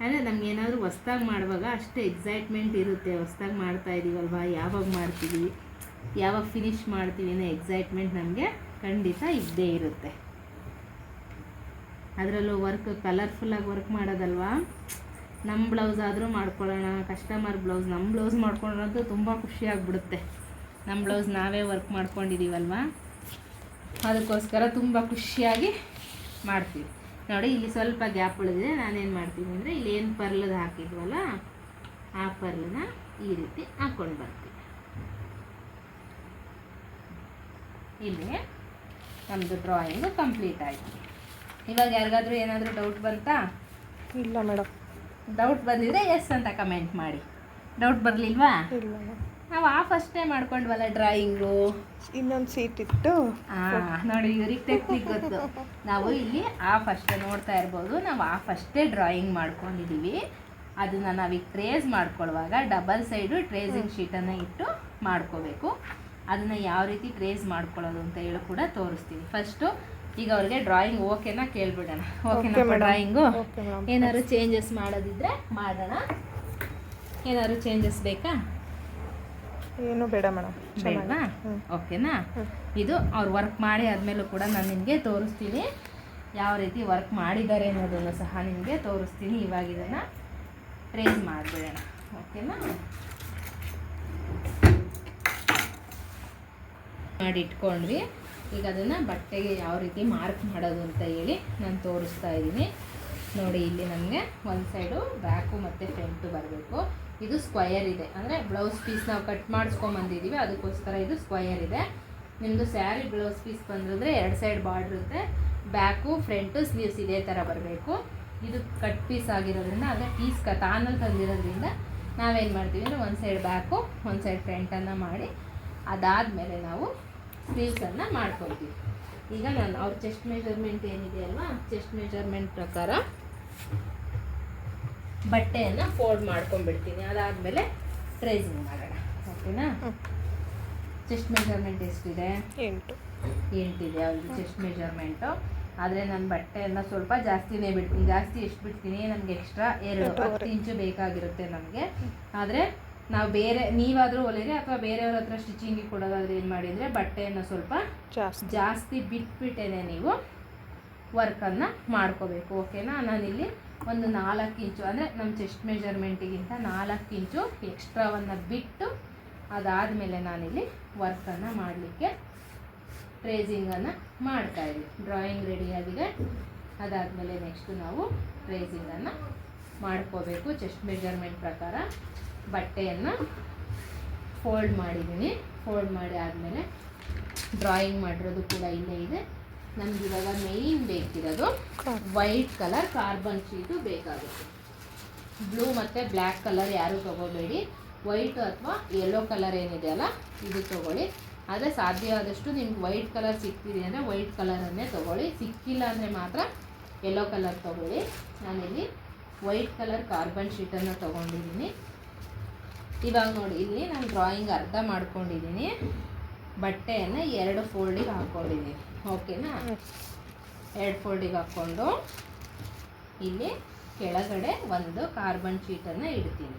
ಅಂದರೆ ನಮ್ಗೆ ಏನಾದರೂ ಹೊಸ್ದಾಗಿ ಮಾಡುವಾಗ ಅಷ್ಟು ಎಕ್ಸೈಟ್ಮೆಂಟ್ ಇರುತ್ತೆ. ಹೊಸ್ದಾಗಿ ಮಾಡ್ತಾ ಇದ್ದೀವಲ್ವಾ ಯಾವಾಗ ಮಾಡ್ತೀವಿ? ಯಾವಾಗ ಫಿನಿಶ್ ಮಾಡ್ತೀವಿ ಅನ್ನೋ ಎಕ್ಸೈಟ್ಮೆಂಟ್ ನಮಗೆ ಖಂಡಿತ ಇದ್ದೇ ಇರುತ್ತೆ. ಅದರಲ್ಲೂ ವರ್ಕ್ ಕಲರ್ಫುಲ್ಲಾಗಿ ವರ್ಕ್ ಮಾಡೋದಲ್ವಾ? ನಮ್ಮ ಬ್ಲೌಸ್ ಆದರೂ ಮಾಡ್ಕೊಳ್ಳೋಣ. ಕಸ್ಟಮರ್ ಬ್ಲೌಸ್ ನಮ್ಮ ಬ್ಲೌಸ್ ಮಾಡ್ಕೊಳ್ಳೋದು ತುಂಬ ಖುಷಿಯಾಗ್ಬಿಡುತ್ತೆ ನಮ್ಮ ಬ್ಲೌಸ್ ನಾವೇ ವರ್ಕ್ ಮಾಡ್ಕೊಂಡಿದ್ದೀವಲ್ವಾ ಅದಕ್ಕೋಸ್ಕರ ತುಂಬ ಖುಷಿಯಾಗಿ ಮಾಡ್ತೀವಿ. ನೋಡಿ ಇಲ್ಲಿ ಸ್ವಲ್ಪ ಗ್ಯಾಪ್ ಉಳಿದಿದೆ. ನಾನೇನು ಮಾಡ್ತೀನಿ ಅಂದರೆ ಇಲ್ಲಿ ಏನು ಪರ್ಲದ ಹಾಕಿದ್ವಲ್ಲ ಆ ಪರ್ಲನ್ನ ಈ ರೀತಿ ಹಾಕ್ಕೊಂಡು ಬರ್ತೀನಿ. ಇಲ್ಲಿ ನಮ್ಮದು ಡ್ರಾಯಿಂಗು ಕಂಪ್ಲೀಟ್ ಆಯಿತು. ಇವಾಗ ಯಾರಿಗಾದರೂ ಏನಾದರೂ ಡೌಟ್ ಬಂತಾ? ಇಲ್ಲ ಮೇಡಮ್ ಡೌಟ್ ಬಂದಿದ್ರೆ ಎಸ್ ಅಂತ ಕಮೆಂಟ್ ಮಾಡಿ. ಡೌಟ್ ಬರಲಿಲ್ವಾ? ಇಲ್ಲ ನಾವು ಆ ಫಸ್ಟೇ ಮಾಡ್ಕೊಂಡ್ವಲ್ಲ ಡ್ರಾಯಿಂಗು ಇನ್ನೊಂದು ಸೀಟ್ ಇಟ್ಟು ನೋಡಿ ಇವ್ರಿಗೆ ಟೆಕ್ನಿಕ್ ಗೊತ್ತು. ನಾವು ಇಲ್ಲಿ ಆ ಫಸ್ಟ್ ನೋಡ್ತಾ ಇರ್ಬೋದು. ನಾವು ಆ ಫಸ್ಟೇ ಡ್ರಾಯಿಂಗ್ ಮಾಡ್ಕೊಂಡಿದ್ದೀವಿ ಅದನ್ನು ನಾವೀಗ ಟ್ರೇಸ್ ಮಾಡ್ಕೊಳ್ಳುವಾಗ ಡಬಲ್ ಸೈಡು ಟ್ರೇಸಿಂಗ್ ಶೀಟನ್ನು ಇಟ್ಟು ಮಾಡ್ಕೋಬೇಕು. ಅದನ್ನು ಯಾವ ರೀತಿ ಟ್ರೇಸ್ ಮಾಡ್ಕೊಳ್ಳೋದು ಅಂತ ಹೇಳಿ ಕೂಡ ತೋರಿಸ್ತೀವಿ ಫಸ್ಟು ಈಗ ಅವ್ರಿಗೆ ಡ್ರಾಯಿಂಗ್ ಓಕೆನಾ ಕೇಳ್ಬಿಡೋಣ. ಓಕೆನಾ. ಡ್ರಾಯಿಂಗು ಏನಾದ್ರು ಚೇಂಜಸ್ ಮಾಡೋದಿದ್ರೆ ಮಾಡೋಣ. ಏನಾದ್ರು ಚೇಂಜಸ್ ಬೇಕಾ? ಏನು ಬೇಡ ಮೇಡಮ್. ಬೇಡವಾ? ಓಕೆನಾ? ಇದು ಅವ್ರು ವರ್ಕ್ ಮಾಡಿ ಆದಮೇಲೂ ಕೂಡ ನಾನು ನಿಮಗೆ ತೋರಿಸ್ತೀನಿ. ಯಾವ ರೀತಿ ವರ್ಕ್ ಮಾಡಿದ್ದಾರೆ ಅನ್ನೋದನ್ನು ಸಹ ನಿಮಗೆ ತೋರಿಸ್ತೀನಿ. ಇವಾಗ ಇದನ್ನು ಟ್ರೇಸ್ ಮಾಡಿಬಿಡೋಣ. ಓಕೆನಾ? ಮಾಡಿ ಇಟ್ಕೊಂಡ್ವಿ. ಈಗ ಅದನ್ನು ಬಟ್ಟೆಗೆ ಯಾವ ರೀತಿ ಮಾರ್ಕ್ ಮಾಡೋದು ಅಂತ ಹೇಳಿ ನಾನು ತೋರಿಸ್ತಾ ಇದ್ದೀನಿ. ನೋಡಿ ಇಲ್ಲಿ ನಮಗೆ ಒಂದು ಸೈಡು ಬ್ಯಾಕು ಮತ್ತು ಫ್ರಂಟು ಬರಬೇಕು. ಇದು ಸ್ಕ್ವಯರ್ ಇದೆ. ಅಂದರೆ ಬ್ಲೌಸ್ ಪೀಸ್ ನಾವು ಕಟ್ ಮಾಡಿಸ್ಕೊಂಬಂದಿದ್ದೀವಿ ಅದಕ್ಕೋಸ್ಕರ ಇದು ಸ್ಕ್ವಯರ್ ಇದೆ. ನಿಮ್ಮದು ಸ್ಯಾರಿ ಬ್ಲೌಸ್ ಪೀಸ್ ಬಂದಿದ್ರೆ ಎರಡು ಸೈಡ್ ಬಾರ್ಡ್ರ್ ಇರುತ್ತೆ. ಬ್ಯಾಕು, ಫ್ರಂಟು, ಸ್ಲೀವ್ಸ್ ಇದೇ ಥರ ಬರಬೇಕು. ಇದು ಕಟ್ ಪೀಸ್ ಆಗಿರೋದ್ರಿಂದ ಅಂದರೆ ಪೀಸ್ ಕ ತಾನಲ್ಲಿ ತಂದಿರೋದ್ರಿಂದ ನಾವೇನು ಮಾಡ್ತೀವಿ ಅಂದರೆ ಒಂದು ಸೈಡ್ ಬ್ಯಾಕು, ಒಂದು ಸೈಡ್ ಫ್ರಂಟನ್ನು ಮಾಡಿ, ಅದಾದಮೇಲೆ ನಾವು ಸ್ಲೀವ್ಸನ್ನು ಮಾಡ್ಕೊತೀವಿ. ಈಗ ನಾನು, ಅವ್ರ ಚೆಸ್ಟ್ ಮೆಜರ್ಮೆಂಟ್ ಏನಿದೆ ಅಲ್ವಾ? ಚೆಸ್ಟ್ ಮೆಜರ್ಮೆಂಟ್ ಪ್ರಕಾರ ಬಟ್ಟೆಯನ್ನು ಫೋಲ್ಡ್ ಮಾಡ್ಕೊಂಡ್ಬಿಡ್ತೀನಿ. ಅದಾದಮೇಲೆ ಟ್ರೇಸಿಂಗ್ ಮಾಡೋಣ. ಓಕೆನಾ. ಚೆಸ್ಟ್ ಮೆಜರ್ಮೆಂಟ್ ಎಷ್ಟಿದೆ? ಎಂಟು. ಎಂಟಿದೆ ಅವ್ರಿಗೆ ಚೆಸ್ಟ್ ಮೆಜರ್ಮೆಂಟು ಆದರೆ ನಾನು ಬಟ್ಟೆಯನ್ನು ಸ್ವಲ್ಪ ಜಾಸ್ತಿನೇ ಬಿಡ್ತೀನಿ. ಜಾಸ್ತಿ ಎಷ್ಟು ಬಿಡ್ತೀನಿ? ನಮಗೆ ಎಕ್ಸ್ಟ್ರಾ ಎರಡು. ಹತ್ತು ಇಂಚು ಬೇಕಾಗಿರುತ್ತೆ ನಮಗೆ. ಆದರೆ ನಾವು ಬೇರೆ ನೀವಾದರೂ ಹೊಲಿರಿ ಅಥವಾ ಬೇರೆಯವ್ರ ಹತ್ರ ಸ್ಟಿಚಿಂಗಿಗೆ ಕೊಡೋದಾದ್ರೆ ಏನು ಮಾಡಿದರೆ ಬಟ್ಟೆಯನ್ನು ಸ್ವಲ್ಪ ಜಾಸ್ತಿ. ಜಾಸ್ತಿ ಬಿಟ್ಬಿಟ್ಟೇನೆ ನೀವು. ವರ್ಕನ್ನು ಮಾಡ್ಕೋಬೇಕು ಓಕೆನಾ ನಾನಿಲ್ಲಿ ಒಂದು ನಾಲ್ಕು ಇಂಚು, ಅಂದರೆ ನಮ್ಮ ಚೆಸ್ಟ್ ಮೆಜರ್ಮೆಂಟಿಗಿಂತ ನಾಲ್ಕು ಇಂಚು ಎಕ್ಸ್ಟ್ರಾವನ್ನು ಬಿಟ್ಟು ಅದಾದಮೇಲೆ ನಾನಿಲ್ಲಿ ವರ್ಕನ್ನು ಮಾಡಲಿಕ್ಕೆ ಟ್ರೇಸಿಂಗನ್ನು ಮಾಡ್ತಾಯಿದ್ವಿ ಡ್ರಾಯಿಂಗ್ ರೆಡಿಯಾಗಿದೆ ಅದಾದಮೇಲೆ ನೆಕ್ಸ್ಟು ನಾವು ಟ್ರೇಸಿಂಗನ್ನು ಮಾಡ್ಕೋಬೇಕು. ಚೆಸ್ಟ್ ಮೆಜರ್ಮೆಂಟ್ ಪ್ರಕಾರ ಬಟ್ಟೆಯನ್ನು ಫೋಲ್ಡ್ ಮಾಡಿದ್ದೀನಿ. ಫೋಲ್ಡ್ ಮಾಡಿ ಆದಮೇಲೆ ಡ್ರಾಯಿಂಗ್ ಮಾಡಿರೋದು ಕೂಡ ಇಲ್ಲೇ ಇದೆ. ನಮ್ಗೆ ಇವಾಗ ಮೇಯ್ನ್ ಬೇಕಿರೋದು ವೈಟ್ ಕಲರ್ ಕಾರ್ಬನ್ ಶೀಟು ಬೇಕಾಗುತ್ತೆ. ಬ್ಲೂ ಮತ್ತು ಬ್ಲ್ಯಾಕ್ ಕಲರ್ ಯಾರೂ ತೊಗೋಬೇಡಿ. ವೈಟ್ ಅಥವಾ ಯೆಲ್ಲೋ ಕಲರ್ ಏನಿದೆ ಅಲ್ಲ ಇದು ತೊಗೊಳ್ಳಿ. ಆದರೆ ಸಾಧ್ಯವಾದಷ್ಟು ನಿಮ್ಗೆ ವೈಟ್ ಕಲರ್ ಸಿಕ್ತಿದೆ ಅಂದರೆ ವೈಟ್ ಕಲರನ್ನೇ ತೊಗೊಳ್ಳಿ. ಸಿಕ್ಕಿಲ್ಲ ಅಂದರೆ ಮಾತ್ರ ಯೆಲ್ಲೋ ಕಲರ್ ತೊಗೊಳ್ಳಿ. ನಾನಿಲ್ಲಿ ವೈಟ್ ಕಲರ್ ಕಾರ್ಬನ್ ಶೀಟನ್ನು ತೊಗೊಂಡಿದ್ದೀನಿ. ಇವಾಗ ನೋಡಿ ಇಲ್ಲಿ ನಾನು ಡ್ರಾಯಿಂಗ್ ಅರ್ಧ ಮಾಡ್ಕೊಂಡಿದ್ದೀನಿ. ಬಟ್ಟೆಯನ್ನು ಎರಡು ಫೋಲ್ಡಿಗೆ ಹಾಕ್ಕೊಂಡಿದ್ದೀನಿ ಓಕೆನಾ? ಎರಡು ಫೋಲ್ಡಿಗೆ ಹಾಕ್ಕೊಂಡು ಇಲ್ಲಿ ಕೆಳಗಡೆ ಒಂದು ಕಾರ್ಬನ್ ಶೀಟನ್ನು ಇಡ್ತೀನಿ.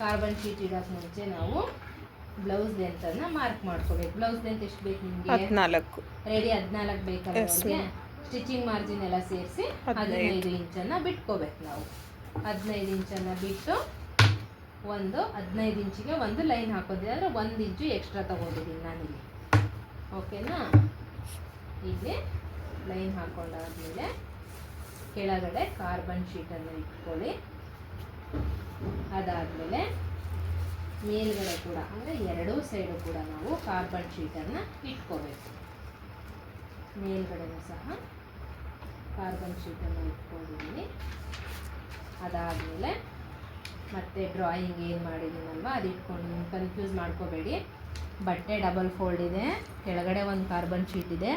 ಕಾರ್ಬನ್ ಶೀಟ್ ಇಡೋಕ್ಕೆ ಮುಂಚೆ ನಾವು ಬ್ಲೌಸ್ ಲೆಂತನ್ನು ಮಾರ್ಕ್ ಮಾಡ್ಕೋಬೇಕು. ಬ್ಲೌಸ್ ಲೆಂತ್ ಎಷ್ಟು ಬೇಕು ನಿಮಗೆ? ಹದಿನಾಲ್ಕು. ರೆಡಿ ಹದಿನಾಲ್ಕು ಬೇಕಲ್ಲ ಸ್ಟಿಚಿಂಗ್ ಮಾರ್ಜಿನ್ ಎಲ್ಲ ಸೇರಿಸಿ ಹದಿನೈದು. ಹದಿನೈದು ಇಂಚನ್ನು ಬಿಟ್ಕೋಬೇಕು ನಾವು. ಹದಿನೈದು ಇಂಚನ್ನು ಬಿಟ್ಟು ಒಂದು ಹದಿನೈದು ಇಂಚಿಗೆ ಒಂದು ಲೈನ್ ಹಾಕೋದಿಲ್ಲ ಅಂದರೆ ಒಂದು ಇಂಚು ಎಕ್ಸ್ಟ್ರಾ ತಗೊಂಡಿದ್ದೀನಿ ನಾನಿಲ್ಲಿ. ಓಕೆನಾ? ಇಲ್ಲಿ ಲೈನ್ ಹಾಕೊಂಡಾದ್ಮೇಲೆ ಕೆಳಗಡೆ ಕಾರ್ಬನ್ ಶೀಟನ್ನು ಇಟ್ಕೊಳ್ಳಿ. ಅದಾದಮೇಲೆ ಮೇಲ್ಗಡೆ ಕೂಡ, ಅಂದರೆ ಎರಡೂ ಸೈಡು ಕೂಡ ನಾವು ಕಾರ್ಬನ್ ಶೀಟನ್ನು ಇಟ್ಕೋಬೇಕು. ಮೇಲ್ಗಡೆನೂ ಸಹ ಕಾರ್ಬನ್ ಶೀಟನ್ನು ಇಟ್ಕೊಂಡಿದ್ದೀನಿ. ಅದಾದಮೇಲೆ ಮತ್ತೆ ಡ್ರಾಯಿಂಗ್ ಏನು ಮಾಡಿದ್ದೀನಲ್ವ, ಅದು ಇಟ್ಕೊಂಡು ಕನ್ಫ್ಯೂಸ್ ಮಾಡ್ಕೋಬೇಡಿ. ಬಟ್ಟೆ ಡಬಲ್ ಫೋಲ್ಡ್ ಇದೆ, ಕೆಳಗಡೆ ಒಂದು ಕಾರ್ಬನ್ ಶೀಟ್ ಇದೆ.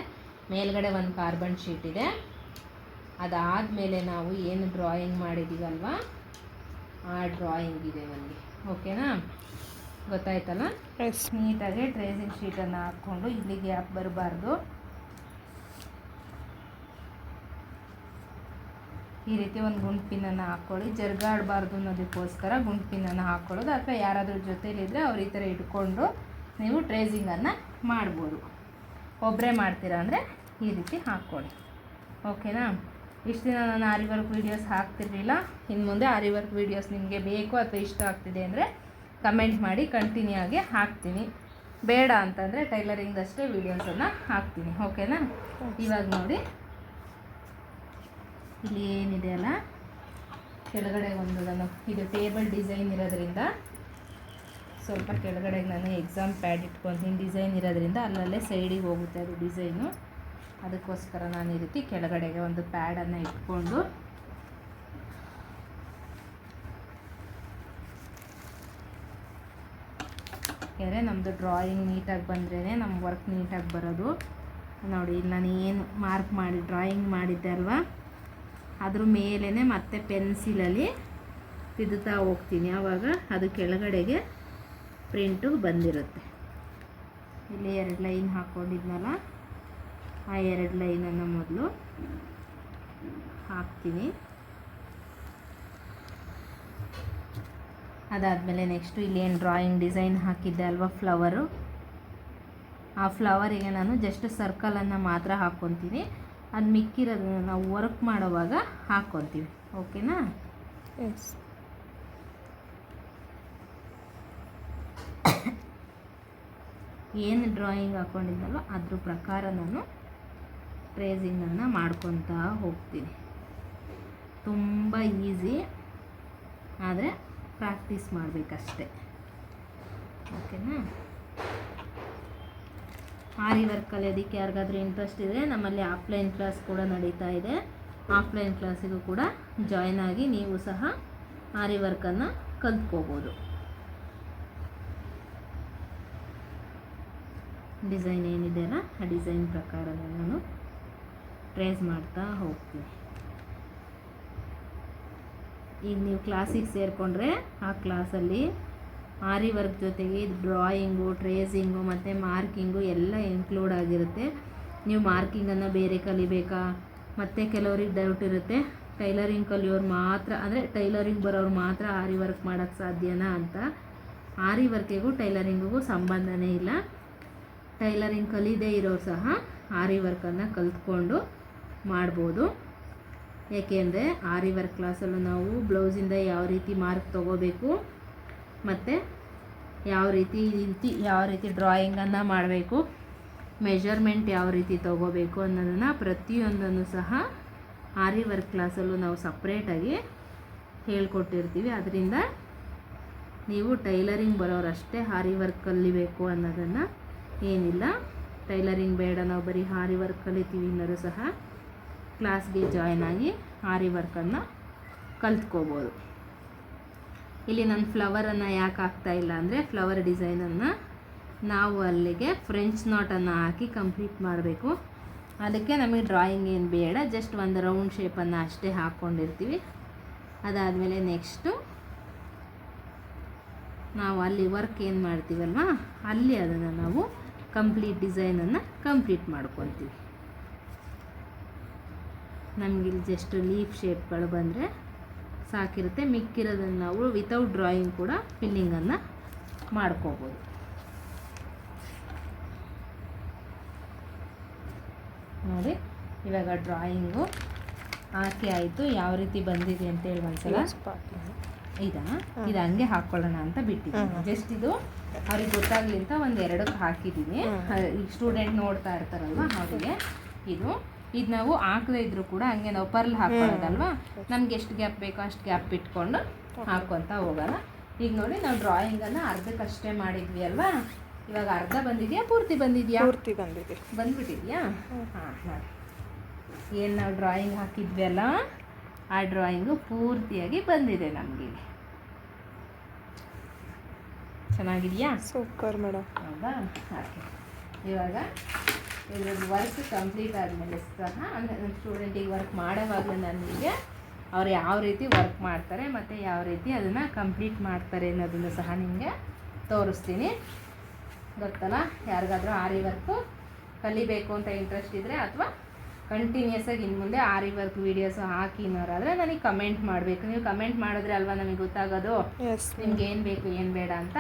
ಮೇಲ್ಗಡೆ ಒಂದು ಕಾರ್ಬನ್ ಶೀಟ್ ಇದೆ. ಅದಾದಮೇಲೆ ನಾವು ಏನು ಡ್ರಾಯಿಂಗ್ ಮಾಡಿದ್ದೀವಲ್ವ ಆ ಡ್ರಾಯಿಂಗ್ ಇದೆ ನನಗೆ ಓಕೆನಾ ಗೊತ್ತಾಯ್ತಲ್ಲ? ನೀಟಾಗಿ ಟ್ರೇಸಿಂಗ್ ಶೀಟನ್ನು ಹಾಕ್ಕೊಂಡು ಇಲ್ಲಿ ಗ್ಯಾಪ್ ಬರಬಾರ್ದು? ಈ ರೀತಿ ಒಂದು ಗುಂಡು ಪಿನ್ನನ್ನು ಹಾಕ್ಕೊಳ್ಳಿ ಜರ್ಗಾಡಬಾರ್ದು ಅನ್ನೋದಕ್ಕೋಸ್ಕರ ಗುಂಡು ಪಿನ್ನನ್ನು ಹಾಕ್ಕೊಳ್ಳೋದು ಅಥವಾ ಯಾರಾದರೂ ಜೊತೇಲಿದ್ದರೆ ಅವ್ರು ಈ ಥರ ಇಟ್ಕೊಂಡು ನೀವು ಟ್ರೇಸಿಂಗನ್ನು ಮಾಡ್ಬೋದು. ಒಬ್ಬರೇ ಮಾಡ್ತೀರಾ ಅಂದರೆ ಈ ರೀತಿ ಹಾಕ್ಕೊಳ್ಳಿ. ಓಕೆನಾ ಇಷ್ಟು ದಿನ ನಾನು ಆರಿ ವರ್ಕ್ ವೀಡಿಯೋಸ್ ಹಾಕ್ತಿರ್ಲಿಲ್ಲ. ಇನ್ನು ಮುಂದೆ ಆರಿ ವರ್ಕ್ ವೀಡಿಯೋಸ್ ನಿಮಗೆ ಬೇಕು ಅಥವಾ ಇಷ್ಟ ಆಗ್ತಿದೆ ಅಂದರೆ ಕಮೆಂಟ್ ಮಾಡಿ ಕಂಟಿನ್ಯೂ ಆಗಿ ಹಾಕ್ತೀನಿ. ಬೇಡ ಅಂತಂದರೆ ಟೈಲರಿಂಗ್ದಷ್ಟೇ ವೀಡಿಯೋಸನ್ನು ಹಾಕ್ತೀನಿ. ಓಕೆನಾ ಇವಾಗ ನೋಡಿ. ಇಲ್ಲಿ ಏನಿದೆ ಅಲ್ಲ? ಕೆಳಗಡೆ ಒಂದು ಇದು ಟೇಬಲ್ ಡಿಸೈನ್ ಇರೋದ್ರಿಂದ ಸ್ವಲ್ಪ ಕೆಳಗಡೆ ನಾನು ಎಕ್ಸಾಮ್ ಪ್ಯಾಡ್ ಇಟ್ಕೊತೀನಿ ಡಿಸೈನ್ ಇರೋದ್ರಿಂದ ಅಲ್ಲಲ್ಲೇ ಸೈಡಿಗೆ ಹೋಗುತ್ತೆ ಅದು ಡಿಸೈನು ಅದಕ್ಕೋಸ್ಕರ ನಾನು ಈ ರೀತಿ ಕೆಳಗಡೆಗೆ ಒಂದು ಪ್ಯಾಡನ್ನು ಇಟ್ಕೊಂಡು ಯಾಕೆಂದರೆ ನಮ್ಮದು ಡ್ರಾಯಿಂಗ್ ನೀಟಾಗಿ ಬಂದ್ರೇ ನಮ್ಮ ವರ್ಕ್ ನೀಟಾಗಿ ಬರೋದು. ನೋಡಿ ನಾನು ಏನು ಮಾರ್ಕ್ ಮಾಡಿ ಡ್ರಾಯಿಂಗ್ ಮಾಡಿದ್ದೆ ಅಲ್ವಾ? ಅದ್ರ ಮೇಲೇ ಮತ್ತೆ ಪೆನ್ಸಿಲಲ್ಲಿ ತಿದ್ದುತ್ತಾ ಹೋಗ್ತೀನಿ. ಆವಾಗ ಅದು ಕೆಳಗಡೆಗೆ ಪ್ರಿಂಟು ಬಂದಿರುತ್ತೆ. ಇಲ್ಲಿ ಎರಡು ಲೈನ್ ಹಾಕ್ಕೊಂಡಿದ್ನಲ್ಲ ಆ ಎರಡು ಲೈನನ್ನು ಮೊದಲು ಹಾಕ್ತೀನಿ. ಅದಾದಮೇಲೆ ನೆಕ್ಸ್ಟು ಇಲ್ಲಿ ಏನು ಡ್ರಾಯಿಂಗ್ ಡಿಸೈನ್ ಹಾಕಿದ್ದೆ ಅಲ್ವಾ ಫ್ಲವರು? ಆ ಫ್ಲವರಿಗೆ ನಾನು ಜಸ್ಟ್ ಸರ್ಕಲನ್ನು ಮಾತ್ರ ಹಾಕ್ಕೊತೀನಿ. ಅದು ಮಿಕ್ಕಿರೋದನ್ನು ನಾವು ವರ್ಕ್ ಮಾಡೋವಾಗ ಹಾಕ್ಕೊತೀವಿ. ಓಕೆನಾ? ಎಸ್ ಏನು ಡ್ರಾಯಿಂಗ್ ಹಾಕ್ಕೊಂಡಿದ್ದಲ್ವ ಅದ್ರ ಪ್ರಕಾರ ನಾನು ಟ್ರೇಸಿಂಗನ್ನು ಮಾಡ್ಕೊತಾ ಹೋಗ್ತೀನಿ. ತುಂಬ ಈಸಿ ಆದರೆ ಪ್ರಾಕ್ಟೀಸ್ ಮಾಡಬೇಕಷ್ಟೆ. ಓಕೆನಾ ಆರಿ ವರ್ಕ್ ಕಲಿಯೋದಕ್ಕೆ ಯಾರಿಗಾದ್ರೂ ಇಂಟ್ರೆಸ್ಟ್ ಇದೆ ನಮ್ಮಲ್ಲಿ ಆಫ್ಲೈನ್ ಕ್ಲಾಸ್ ಕೂಡ ನಡೀತಾ ಇದೆ. ಆಫ್ಲೈನ್ ಕ್ಲಾಸಿಗೂ ಕೂಡ ಜಾಯ್ನ್ ಆಗಿ ನೀವು ಸಹ ಆರಿ ವರ್ಕನ್ನು ಕಲ್ತ್ಕೋಬೋದು. ಡಿಸೈನ್ ಏನಿದೆಯಲ್ಲ ಆ ಡಿಸೈನ್ ಪ್ರಕಾರ ನಾನು ಟ್ರೇಸ್ ಮಾಡ್ತಾ ಹೋಗ್ತೀನಿ. ಈಗ ನೀವು ಕ್ಲಾಸಿಗೆ ಸೇರಿಕೊಂಡ್ರೆ ಆ ಕ್ಲಾಸಲ್ಲಿ ಆರಿ ವರ್ಕ್ ಜೊತೆಗೆ ಡ್ರಾಯಿಂಗು, ಟ್ರೇಸಿಂಗು ಮತ್ತು ಮಾರ್ಕಿಂಗು ಎಲ್ಲ ಇನ್ಕ್ಲೂಡ್ ಆಗಿರುತ್ತೆ. ನೀವು ಮಾರ್ಕಿಂಗನ್ನು ಬೇರೆ ಕಲಿಬೇಕಾ? ಮತ್ತು ಕೆಲವ್ರಿಗೆ ಡೌಟ್ ಇರುತ್ತೆ. ಟೈಲರಿಂಗ್ ಕಲಿಯೋರು ಮಾತ್ರ, ಅಂದರೆ ಟೈಲರಿಂಗ್ ಬರೋರು ಮಾತ್ರ ಆರಿ ವರ್ಕ್ ಮಾಡೋಕ್ಕೆ ಸಾಧ್ಯನಾ ಅಂತ. ಆರಿ ವರ್ಕಿಗೂ ಟೈಲರಿಂಗಿಗೂ ಸಂಬಂಧನೇ ಇಲ್ಲ. ಟೈಲರಿಂಗ್ ಕಲಿದೇ ಇರೋರು ಸಹ ಆರಿ ವರ್ಕನ್ನು ಕಲಿತ್ಕೊಂಡು ಮಾಡ್ಬೋದು. ಏಕೆಂದರೆ ಆರಿ ವರ್ಕ್ ಕ್ಲಾಸಲ್ಲೂ ನಾವು ಬ್ಲೌಸಿಂದ ಯಾವ ರೀತಿ ಮಾರ್ಕ್ ತೊಗೋಬೇಕು ಮತ್ತು ಯಾವ ರೀತಿ ರೀತಿ ಯಾವ ರೀತಿ ಡ್ರಾಯಿಂಗನ್ನು ಮಾಡಬೇಕು ಮೆಜರ್ಮೆಂಟ್ ಯಾವ ರೀತಿ ತೊಗೋಬೇಕು ಅನ್ನೋದನ್ನು ಪ್ರತಿಯೊಂದನ್ನು ಸಹ ಆರಿ ವರ್ಕ್ ಕ್ಲಾಸಲ್ಲೂ ನಾವು ಸಪ್ರೇಟಾಗಿ ಹೇಳ್ಕೊಟ್ಟಿರ್ತೀವಿ. ಅದರಿಂದ ನೀವು ಟೈಲರಿಂಗ್ ಬರೋರಷ್ಟೇ ಆರಿ ವರ್ಕ್ ಕಲಿಬೇಕು ಅನ್ನೋದನ್ನು ಏನಿಲ್ಲ. ಟೈಲರಿಂಗ್ ಬೇಡ, ನಾವು ಬರೀ ಹಾರಿ ವರ್ಕ್ ಕಲಿತೀವಿ ಅನ್ನೋರು ಸಹ ಕ್ಲಾಸ್ಗೆ ಜಾಯ್ನ್ ಆಗಿ ಹಾರಿ ವರ್ಕನ್ನು ಕಲ್ತ್ಕೋಬೋದು. ಇಲ್ಲಿ ನಾನು ಫ್ಲವರನ್ನು ಯಾಕೆ ಹಾಕ್ತಾ ಇಲ್ಲ ಅಂದರೆ ಫ್ಲವರ್ ಡಿಸೈನನ್ನು ನಾವು ಅಲ್ಲಿಗೆ ಫ್ರೆಂಚ್ ನಾಟನ್ನು ಹಾಕಿ ಕಂಪ್ಲೀಟ್ ಮಾಡಬೇಕು. ಅದಕ್ಕೆ ನಮಗೆ ಡ್ರಾಯಿಂಗ್ ಏನು ಬೇಡ ಜಸ್ಟ್ ಒಂದು ರೌಂಡ್ ಶೇಪನ್ನು ಅಷ್ಟೇ ಹಾಕ್ಕೊಂಡಿರ್ತೀವಿ ಅದಾದಮೇಲೆ ನೆಕ್ಸ್ಟು ನಾವು ಅಲ್ಲಿ ವರ್ಕ್ ಏನು ಮಾಡ್ತೀವಲ್ವಾ, ಅಲ್ಲಿ ಅದನ್ನು ನಾವು ಕಂಪ್ಲೀಟ್ ಡಿಸೈನನ್ನು ಕಂಪ್ಲೀಟ್ ಮಾಡ್ಕೊತೀವಿ. ನಮಗಿಲ್ಲಿ ಜಸ್ಟ್ ಲೀಫ್ ಶೇಪ್ಗಳು ಬಂದರೆ ಸಾಕಿರುತ್ತೆ. ಮಿಕ್ಕಿರೋದನ್ನು ನಾವು ವಿತೌಟ್ ಡ್ರಾಯಿಂಗ್ ಕೂಡ ಫಿಲ್ಲಿಂಗನ್ನು ಮಾಡ್ಕೋಬೋದು. ನೋಡಿ, ಇವಾಗ ಡ್ರಾಯಿಂಗು ಹಾಕಿ ಆಯಿತು. ಯಾವ ರೀತಿ ಬಂದಿದೆ ಅಂತೇಳಿ ಒಂದ್ಸಲ. ಇದಾ ಇದು ಹಂಗೆ ಹಾಕೊಳ್ಳೋಣ ಅಂತ ಬಿಟ್ಟಿದ್ದೀನಿ. ಜಸ್ಟ್ ಇದು ಅವ್ರಿಗೆ ಗೊತ್ತಾಗ್ಲಿ ಅಂತ ಒಂದು ಎರಡಕ್ಕೆ ಹಾಕಿದ್ದೀನಿ. ಈಗ ಸ್ಟೂಡೆಂಟ್ ನೋಡ್ತಾ ಇರ್ತಾರಲ್ವ ಹಾಗೆ. ಇದು ಇದು ನಾವು ಹಾಕದೇ ಇದ್ರು ಕೂಡ ಹಂಗೆ ನಾವು ಪರ್ಲ್ ಹಾಕೊಳ್ಳೋದಲ್ವಾ? ನಮ್ಗೆ ಎಷ್ಟು ಗ್ಯಾಪ್ ಬೇಕೋ ಅಷ್ಟು ಗ್ಯಾಪ್ ಬಿಟ್ಕೊಂಡು ಹಾಕೊತ ಹೋಗಲ್ಲ ಈಗ ನೋಡಿ ನಾವು ಡ್ರಾಯಿಂಗನ್ನು ಅರ್ಧಕ್ಕಷ್ಟೇ ಮಾಡಿದ್ವಿ ಅಲ್ವಾ? ಇವಾಗ ಅರ್ಧ ಬಂದಿದೆಯಾ ಪೂರ್ತಿ ಬಂದಿದೆಯಾ? ಪೂರ್ತಿ ಬಂದಿದೆ. ಬಂದ್ಬಿಟ್ಟಿದ್ಯಾ. ಹಾಂ ನೋಡಿ ಏನು ನಾವು ಡ್ರಾಯಿಂಗ್ ಹಾಕಿದ್ವಿ ಅಲ್ಲ? ಆ ಡ್ರಾಯಿಂಗು ಪೂರ್ತಿಯಾಗಿ ಬಂದಿದೆ ನಮಗೆ ಚೆನ್ನಾಗಿದೆಯಾ? ಸೂಪರ್ ಮೇಡಮ್ ಹೌದಾ? ಹಾಗೆ. ಇವಾಗ ಇದ್ರದ್ದು ವರ್ಕ್ ಕಂಪ್ಲೀಟ್ ಆದಮೇಲೆ ಸಹ ಅಂದರೆ ನನ್ನ ಸ್ಟೂಡೆಂಟಿಗೆ ವರ್ಕ್ ಮಾಡೋವಾಗಲೂ ನನಗೆ ಅವ್ರು ಯಾವ ರೀತಿ ವರ್ಕ್ ಮಾಡ್ತಾರೆ ಮತ್ತು ಯಾವ ರೀತಿ ಅದನ್ನು ಕಂಪ್ಲೀಟ್ ಮಾಡ್ತಾರೆ ಅನ್ನೋದನ್ನು ಸಹ ನಿಮಗೆ ತೋರಿಸ್ತೀನಿ. ಗೊತ್ತಲ್ಲ? ಯಾರಿಗಾದರೂ ಆರಿ ವರ್ಕು ಕಲಿಬೇಕು ಅಂತ ಇಂಟ್ರೆಸ್ಟ್ ಇದ್ದರೆ ಅಥವಾ ಕಂಟಿನ್ಯೂಸ್ ಆಗಿ ಇನ್ನು ಮುಂದೆ ಆರಿ ವರ್ಕ್ ವಿಡಿಯೋಸ್ ಹಾಕಿ ಅನ್ನೋರಾದರೆ ನನಗೆ ಕಮೆಂಟ್ ಮಾಡಬೇಕು. ನೀವು ಕಮೆಂಟ್ ಮಾಡಿದ್ರೆ ಅಲ್ವಾ ನಮಗೆ ಗೊತ್ತಾಗೋದು? ನಿಮ್ಗೆ ಏನು ಬೇಕು ಏನು ಬೇಡ ಅಂತ?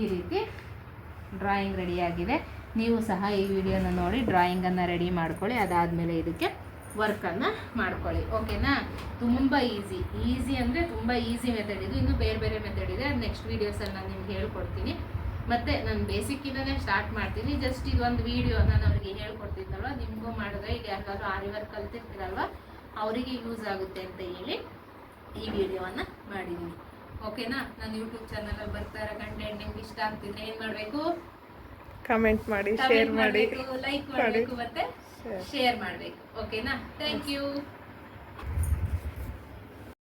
ಈ ರೀತಿ ಡ್ರಾಯಿಂಗ್ ರೆಡಿಯಾಗಿದೆ ನೀವು ಸಹ ಈ ವಿಡಿಯೋನ ನೋಡಿ ಡ್ರಾಯಿಂಗನ್ನು ರೆಡಿ ಮಾಡ್ಕೊಳ್ಳಿ. ಅದಾದಮೇಲೆ ಇದಕ್ಕೆ ವರ್ಕನ್ನು ಮಾಡ್ಕೊಳ್ಳಿ. ಓಕೆನಾ ತುಂಬ ಈಸಿ ಈಸಿ ಅಂದರೆ ತುಂಬ ಈಸಿ ಮೆಥಡ್ ಇದು. ಇನ್ನು ಬೇರೆ ಬೇರೆ ಮೆಥಡ್ ಇದೆ. ಅದು ನೆಕ್ಸ್ಟ್ ವೀಡಿಯೋಸಲ್ಲಿ ನಾನು ನಿಮ್ಗೆ ಹೇಳ್ಕೊಡ್ತೀನಿ. ಮತ್ತು ನಾನು ಬೇಸಿಕ್ಕಿಂದನೇ ಸ್ಟಾರ್ಟ್ ಮಾಡ್ತೀನಿ. ಜಸ್ಟ್ ಇದೊಂದು ವಿಡಿಯೋ ನಾನು ಅವರಿಗೆ ಹೇಳ್ಕೊಡ್ತಿದ್ದಲ್ವ ನಿಮಗೂ ಮಾಡಿದ್ರೆ ಈಗ ಯಾರಿಗಾದ್ರೂ ಆರಿ ವರ್ಕ್ ಕಲ್ತಿರ್ತೀರಲ್ವ? ಅವರಿಗೆ ಯೂಸ್ ಆಗುತ್ತೆ ಅಂತ ಹೇಳಿ ಈ ವಿಡಿಯೋವನ್ನು ಮಾಡಿದ್ದೀನಿ ಓಕೆನಾ ನನ್ನ ಯೂಟ್ಯೂಬ್ ಚಾನಲಲ್ಲಿ ಬರ್ತಾ ಇರೋ ಕಂಟೆಂಟ್ ನಿಮ್ಗೆ ಇಷ್ಟ ಆಗ್ತಿದ್ರೆ ಏನು ಮಾಡಬೇಕು? ಕಮೆಂಟ್ ಮಾಡಿ ಶೇರ್ ಮಾಡಿ. ಲೈಕ್ ಮಾಡಿ ಮಾಡಬೇಕು ಮತ್ತೆ. ಶೇರ್ ಮಾಡಬೇಕು. ಓಕೆನಾ ಥ್ಯಾಂಕ್ ಯು